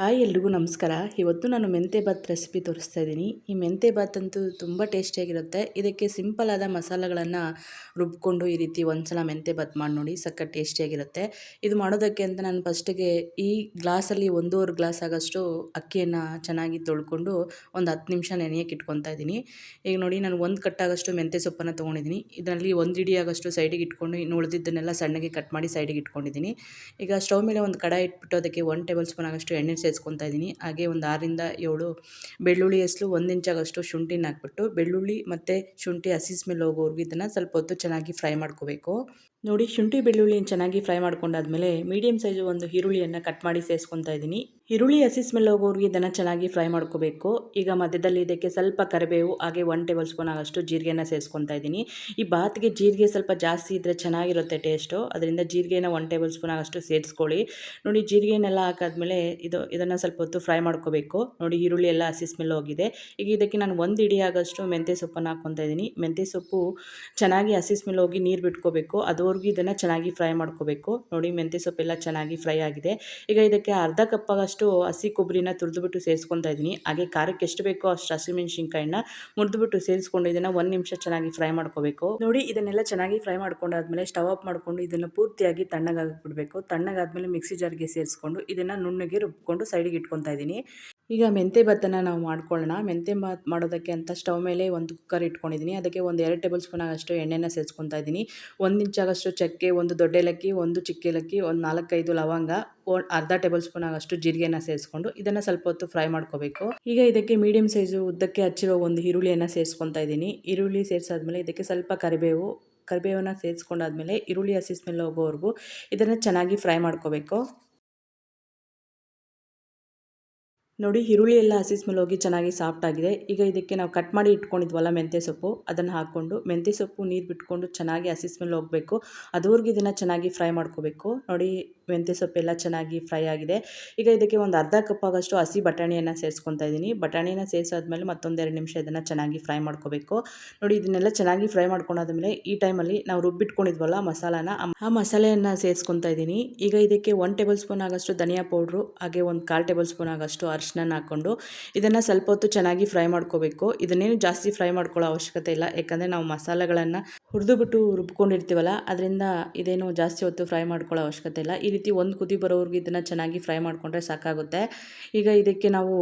Hi ಎಲ್ರಿಗೂ ನಮಸ್ಕಾರ. ಇವತ್ತು ನಾನು ಮೆಂತೆ ಬಾತ್ ರೆಸಿಪಿ ತೋರಿಸ್ತಾ ಇದ್ದೀನಿ. ಈ ಮೆಂತೆ ಬಾತ್ ಅಂತೂ ತುಂಬ ಟೇಸ್ಟಿಯಾಗಿರುತ್ತೆ ಇದಕ್ಕೆ ಸಿಂಪಲ್ ಆದ ಮಸಾಲೆಗಳನ್ನು ರುಬ್ಕೊಂಡು ಈ ರೀತಿ ಒಂದ್ಸಲ ಮೆಂತೆ ಬಾತ್ ಮಾಡಿ ನೋಡಿ ಸಕ್ಕ ಟೇಸ್ಟಿಯಾಗಿರುತ್ತೆ ಇದು ಮಾಡೋದಕ್ಕೆ ಅಂತ ನಾನು ಫಸ್ಟಿಗೆ ಈ ಗ್ಲಾಸಲ್ಲಿ ಒಂದೂವರೆ ಗ್ಲಾಸ್ ಆಗೋಷ್ಟು ಅಕ್ಕಿಯನ್ನು ಚೆನ್ನಾಗಿ ತೊಳ್ಕೊಂಡು ಒಂದು ಹತ್ತು ನಿಮಿಷ ನೆನೆಯಕ್ಕೆ ಇಟ್ಕೊತಾ ಇದ್ದೀನಿ. ಈಗ ನೋಡಿ, ನಾನು ಒಂದು ಕಟ್ಟಾಗಷ್ಟು ಮೆಂತೆ ಸೊಪ್ಪನ್ನು ತೊಗೊಂಡಿದ್ದೀನಿ. ಇದರಲ್ಲಿ ಒಂದು ಇಡಿ ಆಗೋಷ್ಟು ಸೈಡಿಗೆ ಇಟ್ಕೊಂಡು, ಇನ್ನು ಉಳಿದಿದ್ದನ್ನೆಲ್ಲ ಸಣ್ಣಗೆ ಕಟ್ ಮಾಡಿ ಸೈಡಿಗೆ ಇಟ್ಕೊಂಡಿದ್ದೀನಿ. ಈಗ ಸ್ಟವ್ ಮೇಲೆ ಒಂದು ಕಡಾಯಿ ಇಟ್ಬಿಟ್ಟು, ಅದಕ್ಕೆ ಒನ್ ಟೇಬಲ್ ಸ್ಪೂನ್ ಆಗಷ್ಟು ಎಣ್ಣೆ ಸೇರಿಸ್ಕೊತಾ ಇದ್ದೀನಿ. ಹಾಗೆ ಒಂದು ಆರರಿಂದ ಏಳು ಬೆಳ್ಳುಳ್ಳಿ ಹೆಸಲು ಒಂದು ಇಂಚಾಗಷ್ಟು ಶುಂಠಿನ ಹಾಕ್ಬಿಟ್ಟು ಬೆಳ್ಳುಳ್ಳಿ ಮತ್ತು ಶುಂಠಿ ಹಸಿಸ್ ಮೇಲೆ ಹೋಗೋವರೆಗೂ ಇದನ್ನು ಸ್ವಲ್ಪ ಹೊತ್ತು ಚೆನ್ನಾಗಿ ಫ್ರೈ ಮಾಡ್ಕೋಬೇಕು. ನೋಡಿ ಶುಂಠಿ ಬೆಳ್ಳುಳ್ಳಿನ ಚೆನ್ನಾಗಿ ಫ್ರೈ ಮಾಡ್ಕೊಂಡಾದ್ಮೇಲೆ ಮೀಡಿಯಮ್ ಸೈಜು ಒಂದು ಈರುಳ್ಳಿಯನ್ನು ಕಟ್ ಮಾಡಿ ಸೇರಿಸ್ಕೊತಾ ಇದ್ದೀನಿ. ಈರುಳ್ಳಿ, ಹಸಿ ಸ್ಮೆಲ್ ಹೋಗೋರಿಗೆ ಇದನ್ನು ಚೆನ್ನಾಗಿ ಫ್ರೈ ಮಾಡ್ಕೋಬೇಕು. ಈಗ ಮಧ್ಯದಲ್ಲಿ ಇದಕ್ಕೆ ಸ್ವಲ್ಪ ಕರಿಬೇವು, ಹಾಗೆ ಒನ್ ಟೇಬಲ್ ಸ್ಪೂನ್ ಆಗೋಷ್ಟು ಜೀರಿಗೆನ ಸೇರಿಸ್ಕೊತಾ ಇದ್ದೀನಿ. ಈ ಬಾತ್ಗೆ ಜೀರಿಗೆ ಸ್ವಲ್ಪ ಜಾಸ್ತಿ ಇದ್ದರೆ ಚೆನ್ನಾಗಿರುತ್ತೆ ಟೇಸ್ಟು ಅದರಿಂದ ಜೀರಿಗೆನ ಒನ್ ಟೇಬಲ್ ಸ್ಪೂನ್ ಆಗಷ್ಟು ಸೇರಿಸ್ಕೊಳ್ಳಿ. ನೋಡಿ, ಜೀರಿಗೆನೆಲ್ಲ ಹಾಕಾದ್ಮೇಲೆ ಇದು, ಇದನ್ನು ಸ್ವಲ್ಪ ಹೊತ್ತು ಫ್ರೈ ಮಾಡ್ಕೋಬೇಕು. ನೋಡಿ, ಈರುಳ್ಳಿ ಎಲ್ಲ ಹಸಿ ಸ್ಮೆಲ್ ಹೋಗಿದೆ. ಈಗ ಇದಕ್ಕೆ ನಾನು ಒಂದು ಇಡಿ ಆಗೋಷ್ಟು ಮೆಂತ್ಯ ಸೊಪ್ಪನ್ನು ಹಾಕ್ಕೊತಾ ಇದ್ದೀನಿ. ಮೆಂತ್ಯ ಸೊಪ್ಪು ಚೆನ್ನಾಗಿ ಹಸಿ ಸ್ಮೆಲ್ ಹೋಗಿ ನೀರು ಬಿಟ್ಕೋಬೇಕು. ಅದು ಅದುವರೆಗೂ ಇದನ್ನು ಚೆನ್ನಾಗಿ ಫ್ರೈ ಮಾಡ್ಕೋಬೇಕು. ನೋಡಿ, ಮೆಂತ್ಯ ಸೊಪ್ಪೆಲ್ಲ ಚೆನ್ನಾಗಿ ಫ್ರೈ ಆಗಿದೆ. ಈಗ ಇದಕ್ಕೆ ಅರ್ಧ ಕಪ್ಪಾಗಷ್ಟು ಹಸಿ ಕೊಬ್ಬರಿನ ತುರಿದುಬಿಟ್ಟು ಸೇರಿಸ್ಕೊತಾ ಇದ್ದೀನಿ. ಹಾಗೆ ಖಾರಕ್ಕೆ ಎಷ್ಟು ಬೇಕೋ ಅಷ್ಟು ಹಸಿಮೆಣ್ಸಿನ್ಕಾಯಿನ ಮುರಿದುಬಿಟ್ಟು ಸೇರಿಸ್ಕೊಂಡು ಇದನ್ನು ಒಂದು ನಿಮಿಷ ಚೆನ್ನಾಗಿ ಫ್ರೈ ಮಾಡ್ಕೋಬೇಕು. ನೋಡಿ, ಇದನ್ನೆಲ್ಲ ಚೆನ್ನಾಗಿ ಫ್ರೈ ಮಾಡ್ಕೊಂಡಾದ್ಮೇಲೆ ಸ್ಟವ್ ಆಫ್ ಮಾಡಿಕೊಂಡು ಇದನ್ನು ಪೂರ್ತಿಯಾಗಿ ತಣ್ಣಗಾಗಿ ಬಿಡಬೇಕು ತಣ್ಣಗಾದ್ಮೇಲೆ ಮಿಕ್ಸಿ ಜಾರ್ಗೆ ಸೇರಿಸ್ಕೊಂಡು ಇದನ್ನು ನುಣ್ಣಗೆ ರುಬ್ಕೊಂಡು ಸೈಡಿಗೆ ಇಟ್ಕೊತಾ ಇದ್ದೀನಿ. ಈಗ ಮೆಂತ್ಯ ಭತ್ತನ ನಾವು ಮಾಡ್ಕೊಳ್ಳೋಣ. ಮೆಂತ್ಯ ಭಾತ್ ಮಾಡೋದಕ್ಕೆ ಅಂತ ಸ್ಟವ್ ಮೇಲೆ ಒಂದು ಕುಕ್ಕರ್ ಇಟ್ಕೊಂಡಿದ್ದೀನಿ ಅದಕ್ಕೆ ಒಂದು ಎರಡು ಟೇಬಲ್ ಸ್ಪೂನ್ ಆಗಷ್ಟು ಎಣ್ಣೆನ ಸೇರಿಸ್ಕೊತಾ ಇದ್ದೀನಿ. ಒಂದು ಇಂಚಾಗಷ್ಟು ಚಕ್ಕೆ, ಒಂದು ದೊಡ್ಡ ಏಲಕ್ಕಿ, ಒಂದು ಚಿಕ್ಕ ಏಲಕ್ಕಿ, ಒಂದು ನಾಲ್ಕೈದು ಲವಂಗ ಅರ್ಧ ಟೇಬಲ್ ಸ್ಪೂನ್ ಆಗಷ್ಟು ಜೀರಿಗೆನ ಸೇರಿಸ್ಕೊಂಡು ಇದನ್ನು ಸ್ವಲ್ಪ ಹೊತ್ತು ಫ್ರೈ ಮಾಡ್ಕೋಬೇಕು. ಈಗ ಇದಕ್ಕೆ ಮೀಡಿಯಂ ಸೈಜು ಉದ್ದಕ್ಕೆ ಹಚ್ಚಿರೋ ಒಂದು ಈರುಳ್ಳಿಯನ್ನು ಸೇರಿಸ್ಕೊತಾ ಇದ್ದೀನಿ. ಈರುಳ್ಳಿ ಸೇರಿಸಾದ್ಮೇಲೆ ಇದಕ್ಕೆ ಸ್ವಲ್ಪ ಕರಿಬೇವು, ಕರಿಬೇವನ್ನ ಸೇರಿಸ್ಕೊಂಡಾದ್ಮೇಲೆ ಈರುಳ್ಳಿ ಹಸಿ ಸ್ಮೆಲ್ ಹೋಗೋವರೆಗೂ ಇದನ್ನು ಚೆನ್ನಾಗಿ ಫ್ರೈ ಮಾಡ್ಕೋಬೇಕು. ನೋಡಿ, ಈರುಳ್ಳಿ ಎಲ್ಲ ಹಸಿ ಸ್ಮೆಲ್ ಹೋಗಿ ಚೆನ್ನಾಗಿ ಸಾಫ್ಟ್ ಆಗಿದೆ. ಈಗ ಇದಕ್ಕೆ ನಾವು ಕಟ್ ಮಾಡಿ ಇಟ್ಕೊಂಡಿದ್ವಲ್ಲ ಮೆಂತ್ಯ ಸೊಪ್ಪು. ಅದನ್ನು ಹಾಕ್ಕೊಂಡು ಮೆಂತ್ಯ ಸೊಪ್ಪು ನೀರು ಬಿಟ್ಕೊಂಡು ಚೆನ್ನಾಗಿ ಹಸಿ ಸ್ಮೆಲ್ ಹೋಗಬೇಕು. ಅದುವರೆಗೂ ಇದನ್ನು ಚೆನ್ನಾಗಿ ಫ್ರೈ ಮಾಡ್ಕೋಬೇಕು. ನೋಡಿ, ಮೆಂತ್ಯ ಸೊಪ್ಪೆಲ್ಲ ಚೆನ್ನಾಗಿ ಫ್ರೈ ಆಗಿದೆ. ಈಗ ಇದಕ್ಕೆ ಒಂದು ಅರ್ಧ ಕಪ್ ಆಗೋಷ್ಟು ಹಸಿ ಬಟಾಣಿಯನ್ನು ಸೇರಿಸ್ಕೊತಾ ಇದ್ದೀನಿ ಬಟಾಣಿನ ಸೇರಿಸಾದ್ಮೇಲೆ ಮತ್ತೊಂದೆರಡು ನಿಮಿಷ ಇದನ್ನು ಚೆನ್ನಾಗಿ ಫ್ರೈ ಮಾಡ್ಕೋಬೇಕು. ನೋಡಿ, ಇದನ್ನೆಲ್ಲ ಚೆನ್ನಾಗಿ ಫ್ರೈ ಮಾಡ್ಕೊಂಡಾದ್ಮೇಲೆ ಈ ಟೈಮಲ್ಲಿ ನಾವು ರುಬ್ಬಿಟ್ಕೊಂಡಿದ್ವಲ್ಲ ಮಸಾಲಾನ, ಆ ಮಸಾಲೆಯನ್ನು ಸೇರಿಸ್ಕೊತಾ ಇದ್ದೀನಿ ಈಗ ಇದಕ್ಕೆ ಒನ್ ಟೇಬಲ್ ಸ್ಪೂನ್ ಆಗಷ್ಟು ಧನಿಯಾ ಪೌಡ್ರು ಹಾಗೆ ಒಂದು ಕಾಲು ಟೇಬಲ್ ಸ್ಪೂನ್ ಆಗೋಷ್ಟು ಅರ್ಶಿನ ಅರಿಶಿನ ಹಾಕ್ಕೊಂಡು ಇದನ್ನು ಸ್ವಲ್ಪ ಹೊತ್ತು ಚೆನ್ನಾಗಿ ಫ್ರೈ ಮಾಡ್ಕೋಬೇಕು. ಇದನ್ನೇನು ಜಾಸ್ತಿ ಫ್ರೈ ಮಾಡ್ಕೊಳ್ಳೋ ಅವಶ್ಯಕತೆ ಇಲ್ಲ. ಯಾಕಂದರೆ ನಾವು ಮಸಾಲೆಗಳನ್ನು ಹುರಿದು ಬಿಟ್ಟು ರುಬ್ಕೊಂಡಿರ್ತೀವಲ್ಲ, ಅದರಿಂದ ಇದೇನು ಜಾಸ್ತಿ ಹೊತ್ತು ಫ್ರೈ ಮಾಡ್ಕೊಳ್ಳೋ ಅವಶ್ಯಕತೆ ಇಲ್ಲ. ಈ ರೀತಿ ಒಂದು ಕುದಿ ಬರೋವರೆಗೂ ಇದನ್ನು ಚೆನ್ನಾಗಿ ಫ್ರೈ ಮಾಡಿಕೊಂಡ್ರೆ ಸಾಕಾಗುತ್ತೆ. ಈಗ ಇದಕ್ಕೆ ನಾವು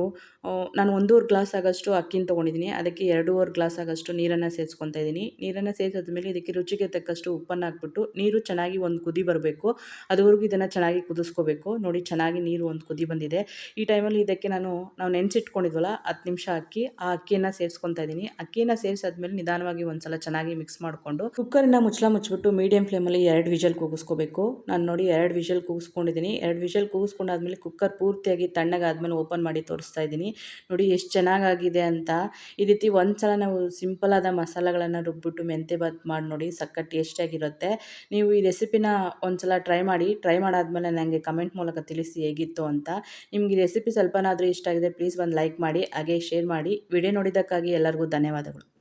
ನಾನು ಒಂದೂವರೆ ಗ್ಲಾಸ್ ಆಗೋಷ್ಟು ಅಕ್ಕಿನ ತೊಗೊಂಡಿದ್ದೀನಿ ಅದಕ್ಕೆ ಎರಡೂವರೆ ಗ್ಲಾಸ್ ಆಗೋಷ್ಟು ನೀರನ್ನು ಸೇರಿಸ್ಕೊತಾ ಇದ್ದೀನಿ ನೀರನ್ನು ಸೇರಿಸಿದ್ಮೇಲೆ ಇದಕ್ಕೆ ರುಚಿಗೆ ತಕ್ಕಷ್ಟು ಉಪ್ಪನ್ನು ಹಾಕ್ಬಿಟ್ಟು ನೀರು ಚೆನ್ನಾಗಿ ಒಂದು ಕುದಿ ಬರಬೇಕು. ಅದುವರೆಗೂ ಇದನ್ನು ಚೆನ್ನಾಗಿ ಕುದಿಸ್ಕೋಬೇಕು. ನೋಡಿ ಚೆನ್ನಾಗಿ ನೀರು ಒಂದು ಕುದಿ ಬಂದಿದೆ. ಈ ಟೈಮಲ್ಲಿ ಇದಕ್ಕೆ ನಾವು ನೆನೆಸಿಟ್ಕೊಂಡಿದ್ವಲ್ಲ, ಹತ್ತು ನಿಮಿಷ ಅಕ್ಕಿ, ಆ ಅಕ್ಕಿಯನ್ನು ಸೇರಿಸ್ಕೊತಾ ಇದ್ದೀನಿ ಅಕ್ಕಿಯನ್ನು ಸೇರಿಸಾದ್ಮೇಲೆ ನಿಧಾನವಾಗಿ ಒಂದ್ಸಲ ಚೆನ್ನಾಗಿ ಮಿಕ್ಸ್ ಮಾಡಿಕೊಂಡು ಕುಕ್ಕರಿನ ಮುಚ್ಚಲ ಮುಚ್ಚಿಬಿಟ್ಟು ಮೀಡಿಯಂ ಫ್ಲೇಮಲ್ಲಿ ಎರಡು ವಿಷಲ್ ಕೂಗಿಸ್ಕೋಬೇಕು. ನಾನು ನೋಡಿ ಎರಡು ವಿಷಲ್ ಕೂಗಿಸ್ಕೊಂಡಿದ್ದೀನಿ ಎರಡು ವಿಷಲ್ ಕೂಗಿಸ್ಕೊಂಡಾದ್ಮೇಲೆ ಕುಕ್ಕರ್ ಪೂರ್ತಿಯಾಗಿ ತಣ್ಣಗಾದ್ಮೇಲೆ ಓಪನ್ ಮಾಡಿ ತೋರಿಸ್ತಾ ಇದ್ದೀನಿ ನೋಡಿ ಎಷ್ಟು ಚೆನ್ನಾಗಾಗಿದೆ ಅಂತ. ಈ ರೀತಿ ಒಂದು ಸಲ ನಾವು ಸಿಂಪಲಾದ ಮಸಾಲೆಗಳನ್ನು ರುಬ್ಬಿಟ್ಟು ಮೆಂತೆ ಬಾತ್ ಮಾಡಿ ನೋಡಿ ಸಕ್ಕ ಟೇಸ್ಟಿಯಾಗಿರುತ್ತೆ ನೀವು ಈ ರೆಸಿಪಿನ ಒಂದು ಸಲ ಟ್ರೈ ಮಾಡಿ. ಟ್ರೈ ಮಾಡಾದ್ಮೇಲೆ ನನಗೆ ಕಮೆಂಟ್ ಮೂಲಕ ತಿಳಿಸಿ ಹೇಗಿತ್ತು ಅಂತ. ನಿಮ್ಗೆ ಈ ರೆಸಿಪಿ ಸ್ವಲ್ಪನಾದರೂ ಇಷ್ಟ ಆಗಿದೆ ಪ್ಲೀಸ್ ಒಂದು ಲೈಕ್ ಮಾಡಿ ಹಾಗೆ ಶೇರ್ ಮಾಡಿ. ವಿಡಿಯೋ ನೋಡಿದ್ದಕ್ಕಾಗಿ ಎಲ್ಲರಿಗೂ ಧನ್ಯವಾದಗಳು.